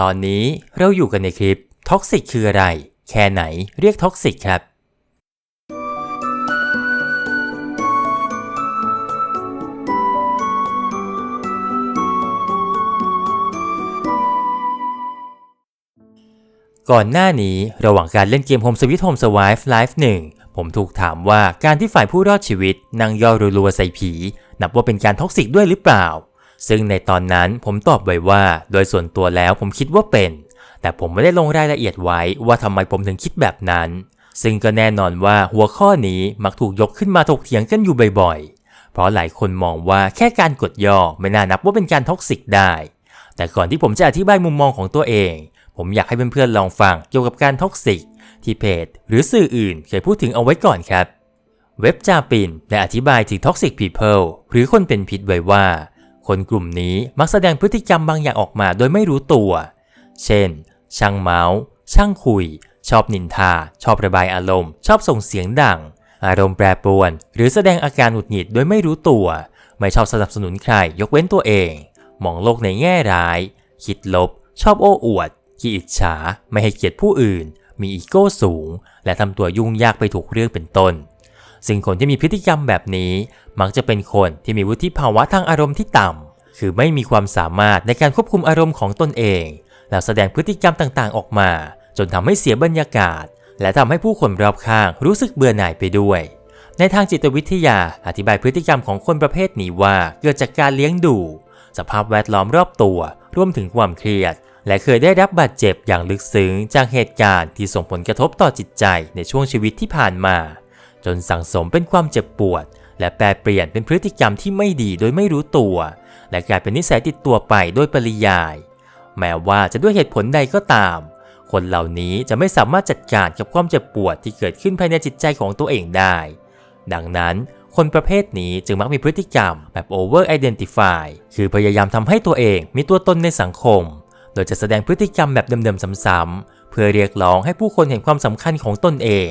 ตอนนี้เราอยู่กันในคลิปท็อกซิกคืออะไร แค่ไหนเรียกท็อกซิกครับ ก่อนหน้านี้ระหว่างการเล่นเกม Home Sweet Home Survive Live 1 ผมถูกถามว่าการที่ฝ่ายผู้รอดชีวิตนั่งย่อรัวๆใส่ผี นับว่าเป็นการท็อกซิกด้วยหรือเปล่า ซึ่งในตอนนั้นผมตอบไว้ว่า โดยส่วนตัวแล้วผมคิดว่าเป็น แต่ผมไม่ได้ลงรายละเอียดไว้ว่าทำไมผมถึงคิดแบบนั้น ซึ่งก็แน่นอนว่าหัวข้อนี้มักถูกยกขึ้นมาถกเถียงกันอยู่บ่อยๆ เพราะหลายคนมองว่าแค่การกดย่อไม่น่านับว่าเป็นการท็อกซิกได้ แต่ก่อนที่ผมจะอธิบายมุมมองของตัวเอง ผมอยากให้เพื่อนๆลองฟังเกี่ยวกับการท็อกซิกที่เพจ หรือสื่ออื่นเคยพูดถึงเอาไว้ก่อนครับ เว็บจาปินได้อธิบายถึง toxic people หรือคนเป็นพิษไว้ว่า คนกลุ่มนี้มักแสดงพฤติกรรมบางอย่างออกมาโดยไม่รู้ตัว เช่น ช่างเมาส์ ช่างคุย ชอบนินทา ชอบระบายอารมณ์ ชอบส่งเสียงดัง อารมณ์แปรปรวน หรือแสดงอาการหงุดหงิดโดยไม่รู้ตัว ไม่ชอบสนับสนุนใครยกเว้นตัวเอง มองโลกในแง่ร้าย คิดลบ ชอบโอ้อวด ขี้อิจฉา ไม่ให้เกียรติผู้อื่น มีอีโก้สูง และทำตัวยุ่งยากไปถูกเรื่องเป็นต้น สิ่งคนที่มีพฤติกรรมแบบนี้ มักจะเป็นคนที่มีวุฒิภาวะทางอารมณ์ที่ต่ำ คือไม่มีความสามารถในการควบคุมอารมณ์ของตนเอง แล้วแสดงพฤติกรรมต่างๆ ออกมา จนทำให้เสียบรรยากาศ และทำให้ผู้คนรอบข้างรู้สึกเบื่อหน่ายไปด้วย ในทางจิตวิทยาอธิบายพฤติกรรมของคนประเภทนี้ว่าเกิดจากการเลี้ยงดู สภาพแวดล้อมรอบตัว รวมถึงความเครียดและเคยได้รับบาดเจ็บอย่างลึกซึ้งจากเหตุการณ์ที่ส่งผลกระทบต่อจิตใจในช่วงชีวิตที่ผ่านมา จนสั่งสมเป็นความเจ็บปวด และแปลเปลี่ยนเป็นพฤติกรรมที่ไม่ดีโดยไม่รู้ตัว และกลายเป็นนิสัยติดตัวไปโดยปริยาย แม้ว่าจะด้วยเหตุผลใดก็ตาม คนเหล่านี้จะไม่สามารถจัดการกับความเจ็บปวดที่เกิดขึ้นภายในจิตใจของตัวเองได้ ดังนั้นคนประเภทนี้จึงมักมีพฤติกรรมแบบ over identify คือพยายามทำให้ตัวเองมีตัวตนในสังคม โดยจะแสดงพฤติกรรมแบบเดิมๆซ้ำๆเพื่อเรียกร้องให้ผู้คนเห็นความสำคัญของตนเอง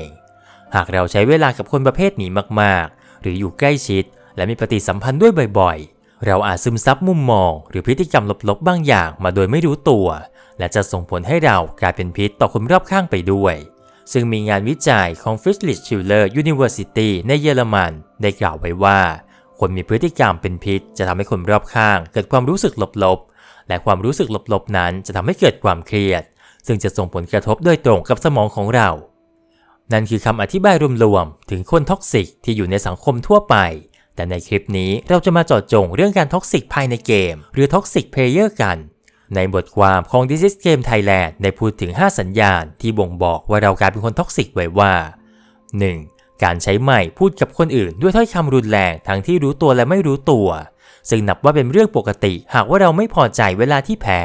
หากเราใช้เวลากับคนประเภทนี้มากๆ หรืออยู่ใกล้ชิด และมีปฏิสัมพันธ์ด้วยบ่อยๆ เราอาจซึมซับมุมมอง หรือพฤติกรรมลบๆ บางอย่างมาโดยไม่รู้ตัว และจะส่งผลให้เรากลายเป็นพิษต่อคนรอบข้างไปด้วย ซึ่งมีงานวิจัยของ Friedrich Schiller University ในเยอรมันได้กล่าวไว้ว่า คนมีพฤติกรรมเป็นพิษ จะทำให้คนรอบข้าง เกิดความรู้สึกลบๆ และความรู้สึกลบๆ นั้นจะทำให้เกิดความเครียด ซึ่งจะส่งผลกระทบโดยตรงกับสมองของเรา นั่นคือคำอธิบายรวมๆถึงคนท็อกซิกที่อยู่ในสังคมทั่วไป แต่ในคลิปนี้เราจะมาเจาะจงเรื่องการท็อกซิกภายในเกม หรือท็อกซิกเพลเยอร์กัน ในบทความของ This is Game Thailand ได้พูดถึง 5 สัญญาณที่บ่งบอกว่าเรากลายเป็นคนท็อกซิกไว้ว่า 1. การใช้ไมค์พูดกับคนอื่นด้วยถ้อยคำรุนแรงทั้งที่รู้ตัวและไม่รู้ตัว ซึ่งนับว่าเป็นเรื่องปกติ หากว่าเราไม่พอใจเวลาที่แพ้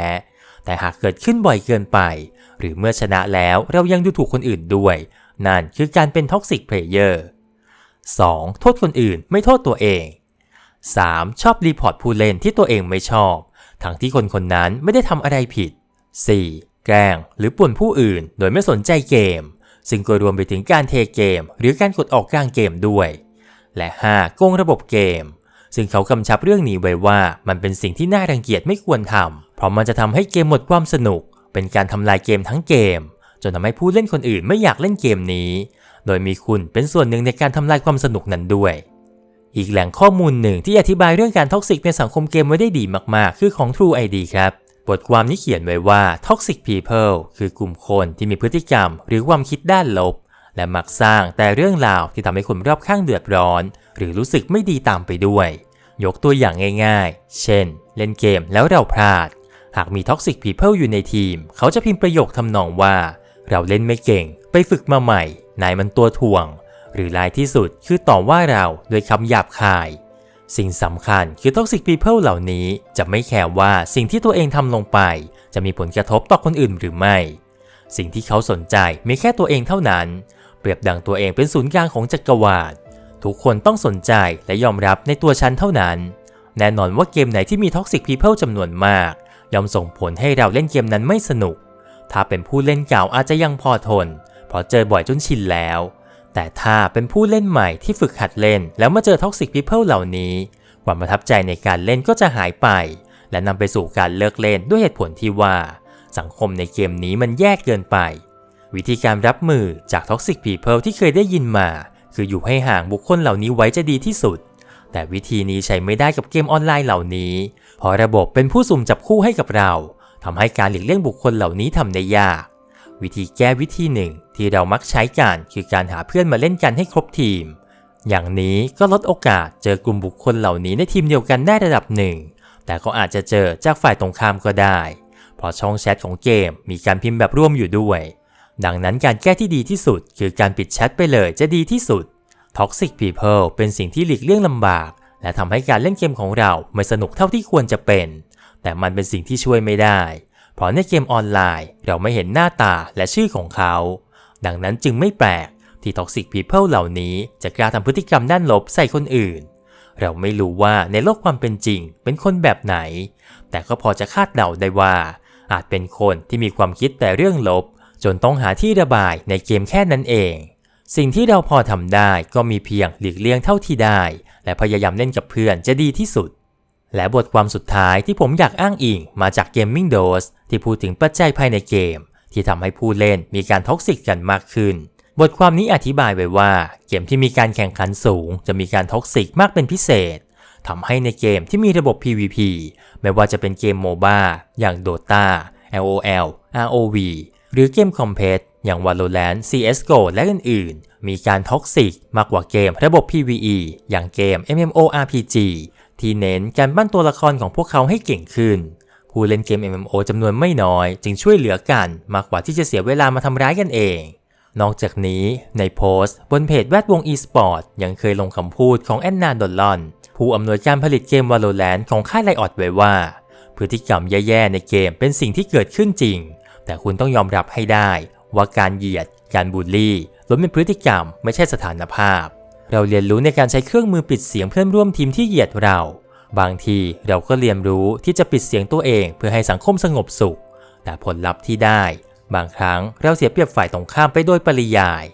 แต่หากเกิดขึ้นบ่อยเกินไป หรือเมื่อชนะแล้วเรายังดูถูกคนอื่นด้วย นั่นคือการเป็นท็อกซิกเพลเยอร์ 2. โทษคนอื่นไม่โทษตัวเอง 3. ชอบรีพอร์ตผู้เล่นที่ตัวเองไม่ชอบ ทั้งที่คนคนนั้นไม่ได้ทำอะไรผิด 4. แกล้งหรือป่วนผู้อื่นโดยไม่สนใจเกม ซึ่งก็รวมไปถึงการเทเกม หรือการกดออกกลางเกมด้วย และ 5. โกงระบบเกม ซึ่งเขากำชับเรื่องนี้ไว้ว่ามันเป็นสิ่งที่น่ารังเกียจไม่ควรทำเพราะมันจะทำให้เกมหมดความสนุก เป็นการทำลายเกมทั้งเกม จนทำให้ผู้เล่นคนอื่นไม่อยากเล่นเกมนี้ โดยมีคุณเป็นส่วนหนึ่งในการทำลายความสนุกนั้นด้วย อีกแหล่งข้อมูลหนึ่งที่อธิบายเรื่องการท็อกซิกในสังคมเกมไว้ได้ดีมากๆ คือของ True ID ครับ บทความนี้เขียนไว้ว่า Toxic People คือกลุ่มคนที่มีพฤติกรรม หรือความคิดด้านลบ และมักสร้างแต่เรื่องราวที่ทำให้คนรอบข้างเดือดร้อน หรือรู้สึกไม่ดีตามไปด้วย ยกตัวอย่างง่าย ๆ เช่น เล่นเกมแล้วเราพลาดหากมี Toxic People อยู่ในทีม เขาจะพิมพ์ประโยคทำนองว่า เราเล่นไม่เก่ง ไปฝึกมาใหม่ นายมันตัวถ่วง หรือลายที่สุดคือต่อว่าเราโดยคำหยาบคาย สิ่งสำคัญคือ Toxic People เหล่านี้จะไม่แคร์ว่าสิ่งที่ตัวเองทำลงไป จะมีผลกระทบต่อคนอื่นหรือไม่ สิ่งที่เขาสนใจมีแค่ตัวเองเท่านั้น เปรียบดังตัวเองเป็นศูนย์กลางของจักรวาลทุกคนต้องสนใจและยอมรับในตัวฉันเท่านั้น แน่นอนว่าเกมไหนที่มี Toxic People จำนวนมากย่อมส่งผลให้เราเล่นเกมนั้นไม่สนุก ถ้าเป็นผู้เล่นเก่าอาจจะยังพอทน เพราะเจอบ่อยจนชินแล้ว แต่ถ้าเป็นผู้เล่นใหม่ที่ฝึกหัดเล่น แล้วมาเจอ Toxic People เหล่านี้ ความประทับใจในการเล่นก็จะหายไป และนำไปสู่การเลิกเล่นด้วยเหตุผลที่ว่า สังคมในเกมนี้มันแยกเกินไป วิธีการรับมือจาก Toxic People ที่เคยได้ยินมา คืออยู่ให้ห่างบุคคลเหล่านี้ไว้จะดีที่สุดแต่วิธีนี้ใช้ไม่ได้กับเกมออนไลน์เหล่านี้เพราะระบบเป็นผู้สุ่มจับคู่ให้กับเรา ทำให้การหลีกเลี่ยงบุคคลเหล่านี้ทำได้ยาก วิธีแก้วิธีหนึ่งที่เรามักใช้กันคือการหาเพื่อนมาเล่นกันให้ครบทีม อย่างนี้ก็ลดโอกาสเจอกลุ่มบุคคลเหล่านี้ในทีมเดียวกันได้ระดับหนึ่ง แต่ก็อาจจะเจอจากฝ่ายตรงข้ามก็ได้ เพราะช่องแชทของเกมมีการพิมพ์แบบร่วมอยู่ด้วย ดังนั้นการแก้ที่ดีที่สุด คือการปิดแชทไปเลยจะดีที่สุด Toxic People เป็นสิ่งที่หลีกเลี่ยงลำบาก และทำให้การเล่นเกมของเราไม่สนุกเท่าที่ควรจะเป็น แต่มันเป็นสิ่งที่ช่วยไม่ได้ เพราะในเกมออนไลน์เราไม่เห็นหน้าตาและชื่อของเขา ดังนั้นจึงไม่แปลกที่ Toxic People เหล่านี้จะกล้าทำพฤติกรรมด้านลบใส่คนอื่น เราไม่รู้ว่าในโลกความเป็นจริงเป็นคนแบบไหน แต่ก็พอจะคาดเดาได้ว่า อาจเป็นคนที่มีความคิดแต่เรื่องลบ จนต้องหาที่ระบายในเกมแค่นั้นเอง สิ่งที่เราพอทำได้ก็มีเพียงหลีกเลี่ยงเท่าที่ได้ และพยายามเล่นกับเพื่อนจะดีที่สุด และบทความสุดท้ายที่ผมอยากอ้างอิงมาจาก Gaming Dose ที่พูดถึงปัจจัยภายในเกม ที่ทำให้ผู้เล่นมีการท็อกซิกกันมากขึ้น บทความนี้อธิบายไว้ว่า เกมที่มีการแข่งขันสูง จะมีการท็อกซิกมากเป็นพิเศษทำให้ในเกมที่มีระบบ PVP ไม่ว่าจะเป็นเกมโมบ้าอย่าง Dota LOL ROV หรือเกมคอมเพตอย่าง Valorant CSGO และอื่นๆ มีการท็อกซิกมากกว่าเกมระบบ PVE อย่างเกม MMORPG ที่เน้นการปั้นตัวละครของพวกเขาให้เก่งขึ้น ผู้เล่นเกม MMO จำนวนไม่น้อย จึงช่วยเหลือกันมากกว่าที่จะเสียเวลามาทำร้ายกันเอง นอกจากนี้ในโพสต์บนเพจแวดวง e-sport ยังเคยลงคำพูดของแอนนาดอลลอนผู้อำนวยการผลิตเกม Valorant ของค่ายไลออดไว้ว่า พฤติกรรมแย่ๆในเกมเป็นสิ่งที่เกิดขึ้นจริง แต่คุณต้องยอมรับให้ได้ ว่าการเหยียด การบูลลี่ล้วนเป็นพฤติกรรมไม่ใช่สถานภาพ เราเรียนรู้ในการใช้เครื่องมือปิดเสียงเพื่อนร่วมทีมที่เหยียดเรา บางทีเราก็เรียนรู้ที่จะปิดเสียงตัวเองเพื่อให้สังคมสงบสุข แต่ผลลัพธ์ที่ได้ บางครั้งเราเสียเปรียบฝ่ายตรงข้ามไปโดยปริยาย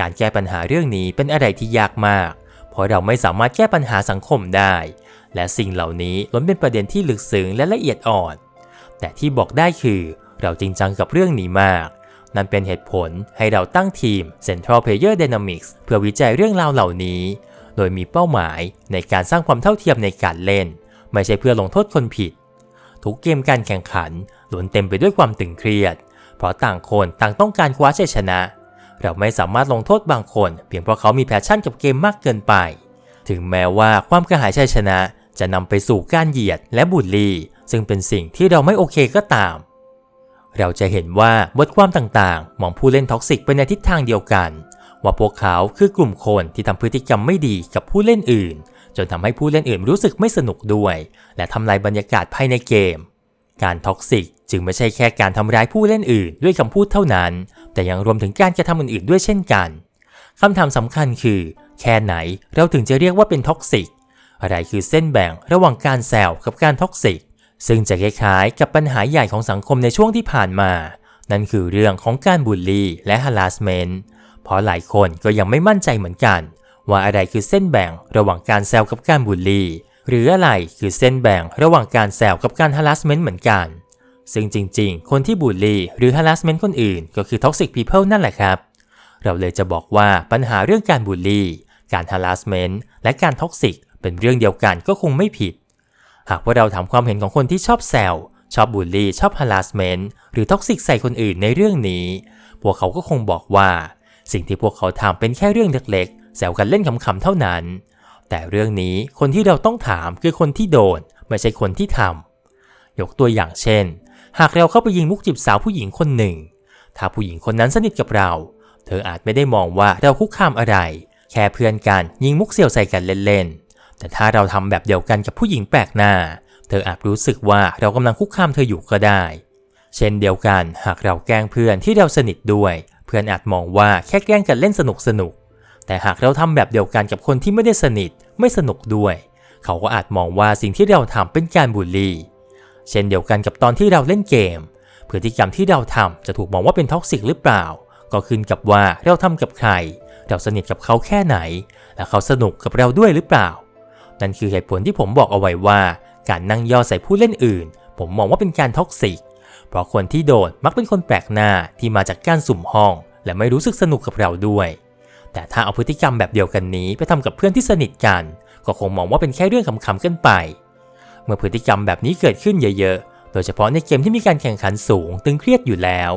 การแก้ปัญหาเรื่องนี้เป็นอะไรที่ยากมาก เพราะเราไม่สามารถแก้ปัญหาสังคมได้ และสิ่งเหล่านี้ล้วนเป็นประเด็นที่ลึกซึ้งและละเอียดอ่อน แต่ที่บอกได้คือเราจริงจังกับเรื่องนี้มาก นั่นเป็นเหตุผลให้เราตั้งทีม Central Player Dynamics เพื่อวิจัยเรื่องราวเหล่านี้ โดยมีเป้าหมายในการสร้างความเท่าเทียมในการเล่น ไม่ใช่เพื่อลงโทษคนผิด ทุกเกมการแข่งขันล้วนเต็มไปด้วยความตึงเครียด เพราะต่างคนต่างต้องการคว้าชัยชนะ เราไม่สามารถลงโทษบางคน เพียงเพราะเขามีแพชชั่นกับเกมมากเกินไป ถึงแม้ว่าความกระหายชัยชนะจะนำไปสู่การเหยียดและบูลลี่ ซึ่งเป็นสิ่งที่เราไม่โอเคก็ตาม เราจะเห็นว่าบทความต่างๆ มองผู้เล่นท็อกซิกไปในทิศทางเดียวกัน ว่าพวกเขาคือกลุ่มคนที่ทำพฤติกรรมไม่ดีกับผู้เล่นอื่น จนทำให้ผู้เล่นอื่นรู้สึกไม่สนุกด้วย และทำลายบรรยากาศภายในเกม การท็อกซิกจึงไม่ใช่แค่การทำร้ายผู้เล่นอื่นด้วยคำพูดเท่านั้น แต่ยังรวมถึงการกระทำอื่นๆด้วยเช่นกันคำถามสำคัญคือ แค่ไหนเราถึงจะเรียกว่าเป็นท็อกซิกอะไรคือเส้นแบ่งระหว่างการแซวกับการท็อกซิก ซึ่งจะคล้ายๆกับปัญหาใหญ่ของสังคมในช่วงที่ผ่านมา นั่นคือเรื่องของการบูลลี่และ harassment เพราะหลายคนก็ยังไม่มั่นใจเหมือนกัน ว่าอะไรคือเส้นแบ่งระหว่างการแซวกับการบูลลี่ หรืออะไรคือเส้นแบ่งระหว่างการแซวกับการ harassment เหมือนกัน ซึ่งจริงๆ คนที่บูลลี่หรือ harassment คนอื่น ก็คือ toxic people นั่นแหละครับ เราเลยจะบอกว่าปัญหาเรื่องการบูลลี่ การ harassment และการ toxic เป็นเรื่องเดียวกันก็คงไม่ผิด หากว่าเราถามความเห็นของคนที่ชอบแซวชอบบูลลี่ ชอบ harassment หรือ toxic ใส่คนอื่นในเรื่องนี้ พวกเขาก็คงบอกว่า สิ่งที่พวกเขาทำเป็นแค่เรื่องเล็กๆแซวกันเล่นขำๆเท่านั้น แต่เรื่องนี้คนที่เราต้องถามคือคนที่โดน ไม่ใช่คนที่ทำยกตัวอย่างเช่น หากเราเข้าไปยิงมุกจีบสาวผู้หญิงคนหนึ่ง ถ้าผู้หญิงคนนั้นสนิทกับเรา เธออาจไม่ได้มองว่าเราคุกคามอะไร แค่เพื่อนกันยิงมุกเสี่ยวใส่กันเล่นๆ แต่ถ้าเราทำแบบเดียวกันกับผู้หญิงแปลกหน้า เธออาจรู้สึกว่าเรากำลังคุกคามเธออยู่ก็ได้ เช่นเดียวกันหากเราแกล้งเพื่อนที่เราสนิทด้วย เพื่อนอาจมองว่าแค่แกล้งกันเล่นสนุกสนุก แต่หากเราทำแบบเดียวกันกับคนที่ไม่ได้สนิทไม่สนุกด้วย เขาก็อาจมองว่าสิ่งที่เราทำเป็นการบูลลี่ เช่นเดียวกันกับตอนที่เราเล่นเกมพฤติกรรมที่เราทำจะถูกมองว่าเป็นท็อกซิกหรือเปล่า ก็ขึ้นกับว่าเราทำกับใคร เราสนิทกับเขาแค่ไหน และเขาสนุกกับเราด้วยหรือเปล่า นั่นคือเหตุผลที่ผมบอกเอาไว้ว่า การนั่งย่อใส่ผู้เล่นอื่น ผมมองว่าเป็นการท็อกซิก เพราะคนที่โดนมักเป็นคนแปลกหน้าที่มาจากการสุ่มห้อง และไม่รู้สึกสนุกกับเราด้วย แต่ถ้าเอาพฤติกรรมแบบเดียวกันนี้ไปทำกับเพื่อนที่สนิทกัน ก็คงมองว่าเป็นแค่เรื่องขำๆกันไป เมื่อพฤติกรรมแบบนี้เกิดขึ้นเยอะๆ โดยเฉพาะในเกมที่มีการแข่งขันสูงตึงเครียดอยู่แล้ว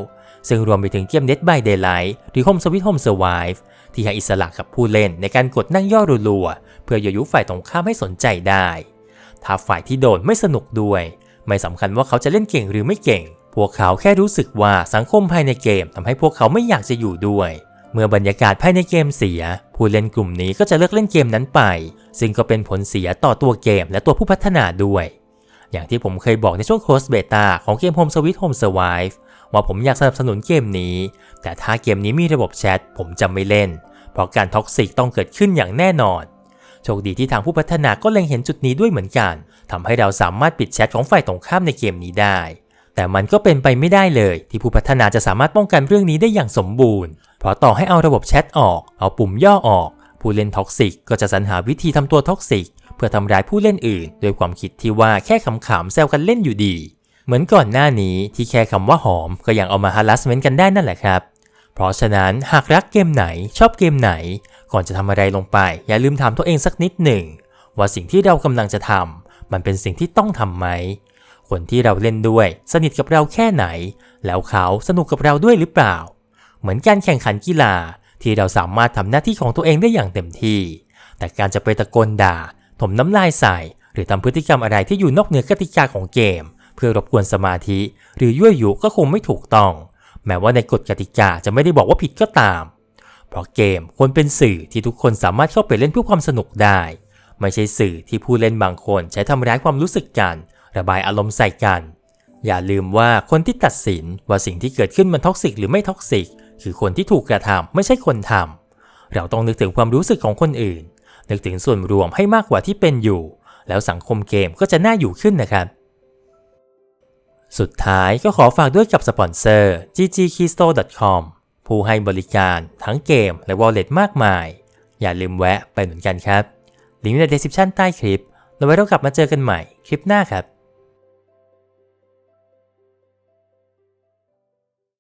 ซึ่งรวมไปถึงเกม Dead by Daylight หรือ Home Sweet Home Survive ที่ให้อิสระกับผู้เล่นในการกดนั่งย่อรัวๆเพื่อยั่วยุฝ่ายตรงข้ามให้สนใจได้ ถ้าฝ่ายที่โดนไม่สนุกด้วย ไม่สำคัญว่าเขาจะเล่นเก่งหรือไม่เก่ง พวกเขาแค่รู้สึกว่าสังคมภายในเกมทำให้พวกเขาไม่อยากจะอยู่ด้วย เมื่อบรรยากาศภายในเกมเสีย ผู้เล่นกลุ่มนี้ก็จะเลิกเล่นเกมนั้นไป ซึ่งก็เป็นผลเสียต่อตัวเกมและตัวผู้พัฒนาด้วย อย่างที่ผมเคยบอกในช่วงโคสเบต้าของเกม Home Sweet Home Survive ว่าผมอยากสนับสนุนเกมนี้ แต่ถ้าเกมนี้มีระบบแชทผมจะไม่เล่น เพราะการท็อกซิกต้องเกิดขึ้นอย่างแน่นอน โชคดีที่ทางผู้พัฒนาก็เล็งเห็นจุดนี้ด้วยเหมือนกันทำให้เราสามารถปิดแชทของฝ่ายตรงข้ามในเกมนี้ได้ แต่มันก็เป็นไปไม่ได้เลย ที่ผู้พัฒนาจะสามารถป้องกันเรื่องนี้ได้อย่างสมบูรณ์ เพราะต่อให้เอาระบบแชทออก เอาปุ่มย่อออก ผู้เล่นท็อกซิกก็จะสรรหาวิธีทำตัวท็อกซิกเพื่อทำร้ายผู้เล่นอื่น โดยความคิดที่ว่าแค่ขำๆแซวกันเล่นอยู่ดี เหมือนก่อนหน้านี้ที่แค่คำว่าหอมก็ยังเอามา harassment กันได้นั่นแหละครับ เพราะฉะนั้นหากรักเกมไหนชอบเกมไหน ก่อนจะทำอะไรลงไป อย่าลืมถามตัวเองสักนิดหนึ่ง ว่าสิ่งที่เรากำลังจะทำมันเป็นสิ่งที่ต้องทำไหม คนที่เราเล่นด้วย สนิทกับเราแค่ไหน แล้วเขาสนุกกับเราด้วยหรือเปล่า เหมือนการแข่งขันกีฬาที่เราสามารถทำหน้าที่ของตัวเองได้อย่างเต็มที่ แต่การจะไปตะโกนด่า ถมน้ำลายใส่ หรือทำพฤติกรรมอะไรที่อยู่นอกเหนือกติกาของเกม เพื่อรบกวนสมาธิ หรือยั่วยุก็คงไม่ถูกต้อง แม้ว่าในกฎกติกาจะไม่ได้บอกว่าผิดก็ตาม เพราะเกมควรเป็นสื่อที่ทุกคนสามารถเข้าไปเล่นเพื่อความสนุกได้ ไม่ใช่สื่อที่ผู้เล่นบางคนใช้ทำร้ายความรู้สึกกัน ระบายอารมณ์ใส่กัน อย่าลืมว่าคนที่ตัดสินว่าสิ่งที่เกิดขึ้นมันท็อกซิกหรือไม่ท็อกซิกคือคนที่ถูกกระทำไม่ใช่คนทำเราต้องนึกถึงความรู้สึกของคนอื่นนึกถึงส่วนรวมให้มากกว่าที่เป็นอยู่ แล้วสังคมเกมก็จะน่าอยู่ขึ้นนะครับ สุดท้ายก็ขอฝากด้วยกับสปอนเซอร์ ggkeystore.com ผู้ให้บริการทั้งเกมและวอลเล็ตมากมาย อย่าลืมแวะไปเหมือนกันครับ ลิงก์ใน description ใต้คลิป เราไว้เรากลับมาเจอกันใหม่คลิปหน้าครับ